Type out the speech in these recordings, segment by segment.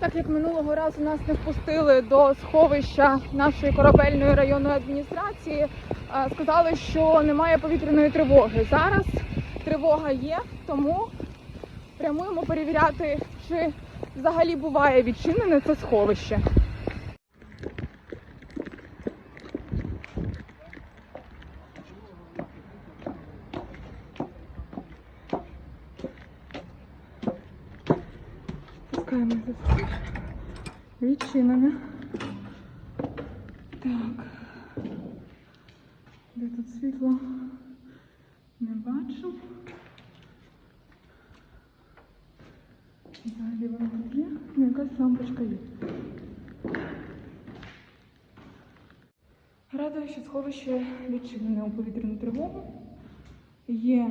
Так як минулого разу нас не впустили до сховища нашої корабельної районної адміністрації, сказали, що немає повітряної тривоги. Зараз тривога є, тому прямуємо перевіряти, чи взагалі буває відчинене це сховище. Пускаємо за відчинене. Так. Де тут світло? Не бачу. Взагалі воно тут є. Ну, Якась лампочка є. Радує, що сховище відчинене у повітряну тривогу. Є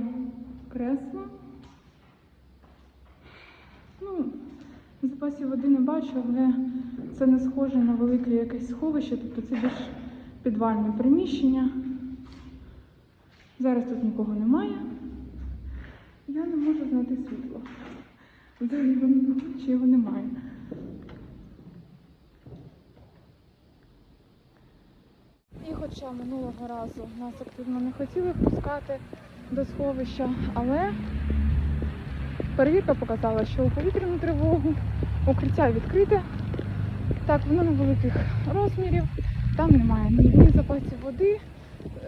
кресло. Ну, запасів води не бачу, але це не схоже на велике якесь сховище, тобто це більш підвальне приміщення. Зараз тут нікого немає. Я не можу знайти світло. Взагалі воно тут чи його немає. І хоча минулого разу нас активно не хотіли впускати до сховища, але перевірка показала, що у повітряну тривогу укриття відкрите. Так, воно невеликих розмірів, там немає ні, ні запасів води,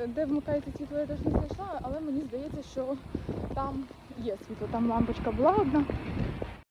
Е, де вмикається світло, я теж не знайшла, але мені здається, що там є світло. Там лампочка була одна,